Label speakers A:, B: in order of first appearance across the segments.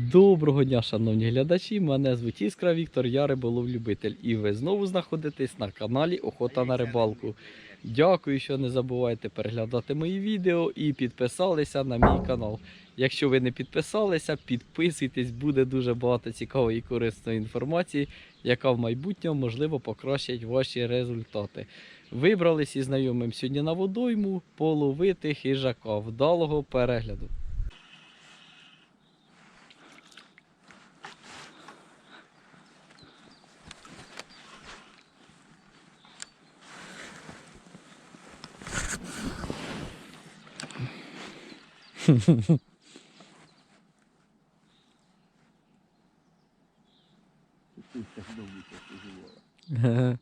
A: Доброго дня, шановні глядачі! Мене звуть Іскра Віктор, я риболов-любитель. І ви знову знаходитесь на каналі Охота на рибалку. Дякую, що не забувайте переглядати мої відео і підписалися на мій канал. Якщо ви не підписалися, підписуйтесь, буде дуже багато цікавої і корисної інформації, яка в майбутньому можливо покращить ваші результати. Вибрались із знайомим сьогодні на водойму половити хижака. Вдалого перегляду. 哼哼哼。嗯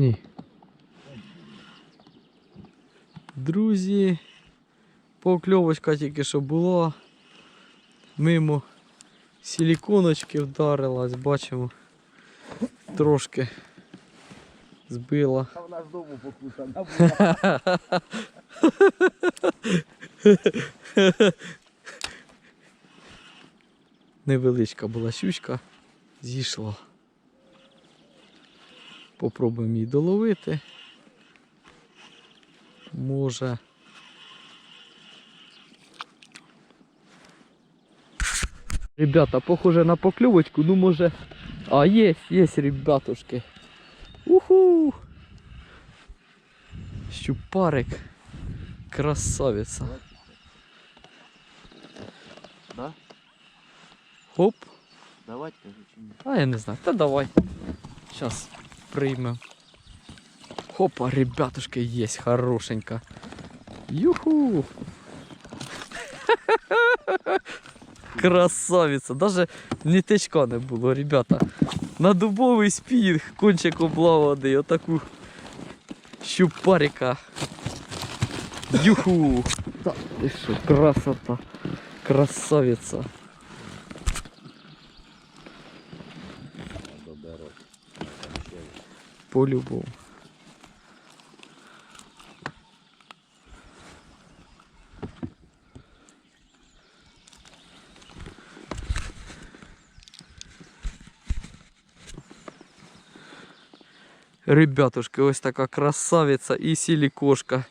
A: Ні. Друзі, покльовочка тільки що була. Мимо силіконочки вдарилась, бачимо. Трошки збила.
B: А в нас дому покусана була.
A: Невеличка була щучка, зійшла. Попробуємо її доловити. Може. Ребята, похоже на покльовочку, ну може. А, є, є, ребятушки. Уху! Щупарик. Красавиця.
B: Да?
A: Хоп.
B: Давать, ні?
A: А я не знаю. Та давай. Сейчас приймем. Хопа, ребятушки, есть хорошенька. Юху! Красавица. Даже ниточка не було, ребята. На дубовий спінг, кончик облаваний, отаку щупарика. Юху! Та ти що, красота. Красавица. По-любому. Ребятушки, ось така красавиця і сілікошка.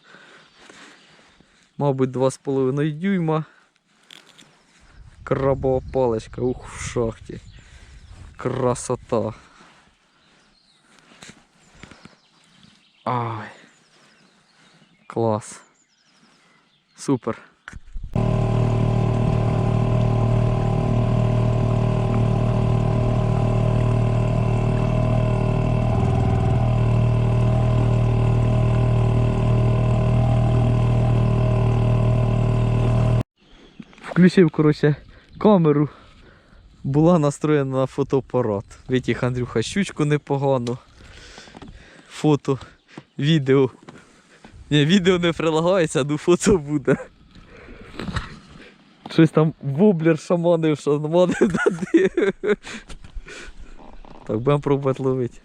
A: Мабуть, 2,5 дюйма. Крабова паличка, ух, в шахті. Красота. Ай. Клас. Супер. Включив, коротше, камеру. Була настроєна на фотоапарат. Витяг Андрюха щучку непогано. Фото, відео. Ні, відео не прилагається, ну фото буде. Щось там воблер шаманив, шаманив туди. Так, будемо пробувати ловити.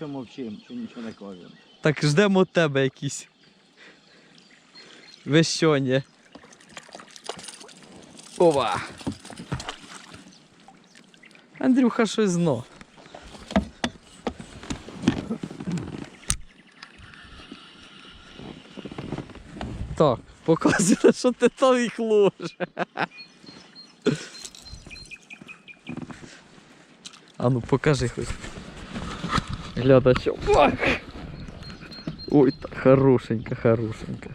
B: Що мовчим, що нічого не кажемо.
A: Так ждемо тебе якісь. Вещоні. Ова. Андрюха щось зно. Так, показує, що ти там їх ложиш. А ну покажи хоч. Глядачам. Ой, так хорошенька, хорошенька.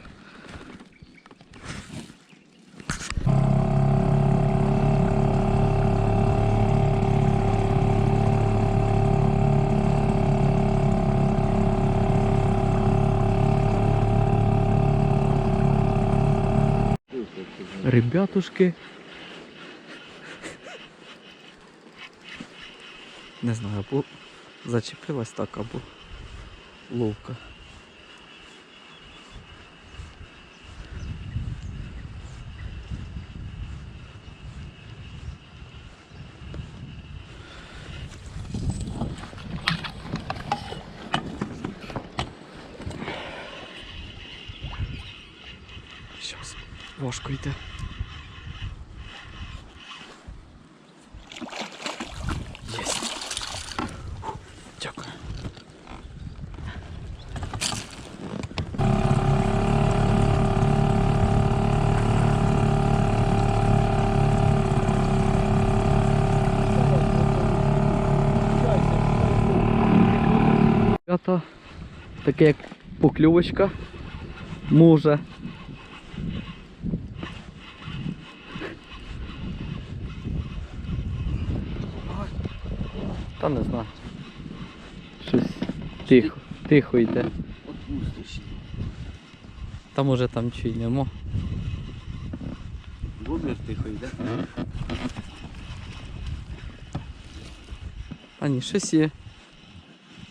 A: Ребятушки. Не знаю, зачепилась так, або ловко. Щас, важко йде. Ребята, таке як покльовочка. Може. Та не знаю. Щось тихо, тихо йде. Та може там нема.
B: Гомір тихо йде.
A: А ні, щось є.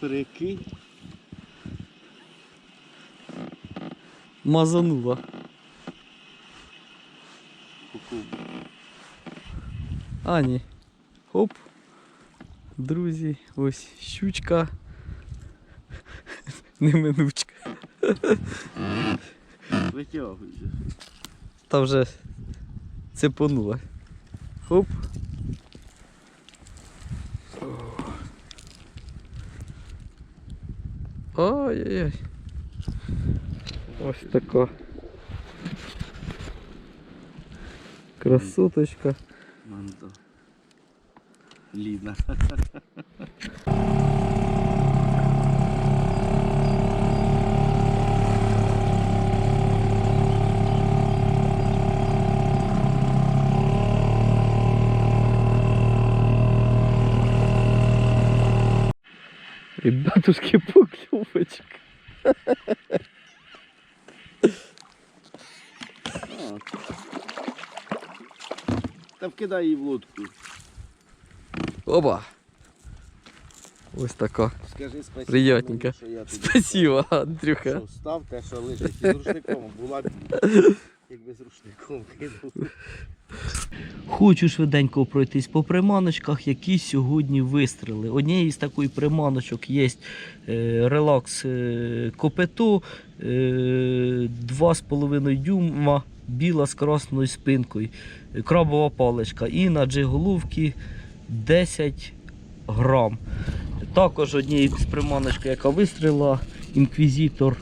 B: Прикинь.
A: Мазанула. А ні. Хоп. Друзі, ось щучка. Неминучка.
B: Витягуйся.
A: Та вже цепонула. Хоп. Ой-ой-ой. Ось така. Красоточка.
B: Манто. Ліна.
A: Ребятушки, поклевочка.
B: А. Та вкидай її в лодку.
A: Оба. Ось така.
B: Скажи спасибо.
A: Приятненько.
B: мені, що я тобі
A: Спасибо, Андрюха.
B: Що, став те, що лежить. І з рушником була б, якби з рушником кинув.
A: Хочу швиденько пройтись по приманочках, які сьогодні вистріли. Однією з таких приманочок є е, релакс е, копето 2,5 е, дюйма, біла з красною спинкою, крабова паличка і на джиголовці 10 грам. Також однією з приманочок, яка вистріла, інквізитор.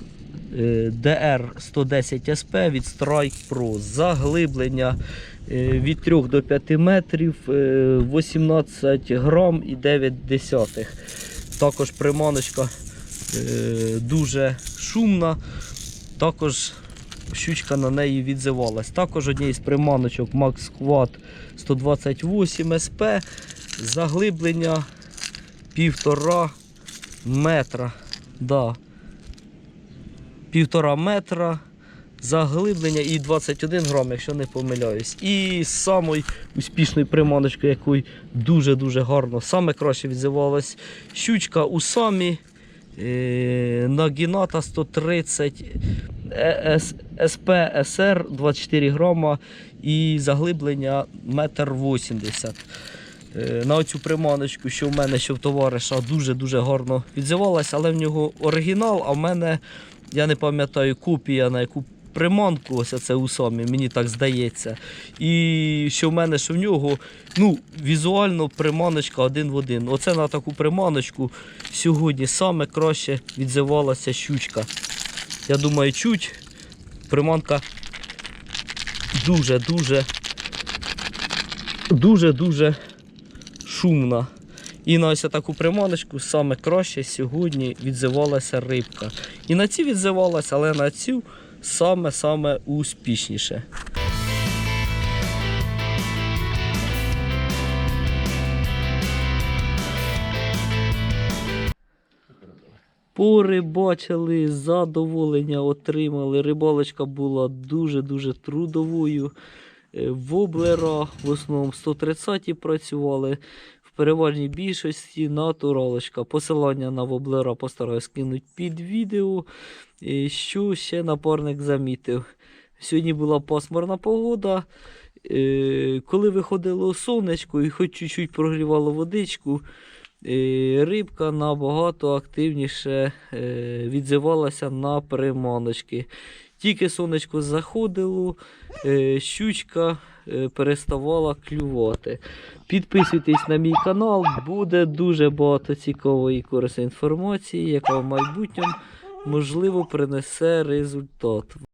A: Е, DR110 СП від Strike Pro. Заглиблення е, від 3 до 5 метрів е, 18 грам і 9 десятих. Також приманочка дуже шумна. Також щучка на неї відзивалась. Також однієї з приманочок Max Quad 128 СП. заглиблення півтора метра. Да. Півтора метра заглиблення і 21 грам, якщо не помиляюсь. І самою успішною приманочкою, якою дуже-дуже гарно, саме краще відзивалась щучка у самі е, Нагіната 130 ЕС, СП СР 24 грама і заглиблення 1,80 м. Е, На оцю приманочку, що в мене, що в товариша, дуже-дуже гарно відзивалась, але в нього оригінал, а в мене, я не пам'ятаю, копія на яку приманку, ось це у самі, мені так здається. І що в мене, що в нього, ну, візуально приманочка один в один. Оце на таку приманочку сьогодні саме краще відзивалася щучка. Я думаю, чуть приманка дуже-дуже дуже-дуже шумна. І на ось таку приманочку саме краще сьогодні відзивалася рибка. І на цю відзивалася, але на цю саме-саме успішніше. Порибачили, задоволення отримали. Рибалочка була дуже-дуже трудовою. Е, Воблера в основному 130-ті працювали. Переважній більшості натуралочка. Посилання на воблера постараюсь кинути під відео. Е, Що ще напарник замітив? Сьогодні була пасмурна погода. Е, Коли виходило сонечко і хоч чуть-чуть прогрівало водичку, е, рибка набагато активніше е, відзивалася на приманочки. Тільки сонечко заходило, щучка переставала клювати. Підписуйтесь на мій канал, буде дуже багато цікавої і корисної інформації, яка в майбутньому можливо принесе результат.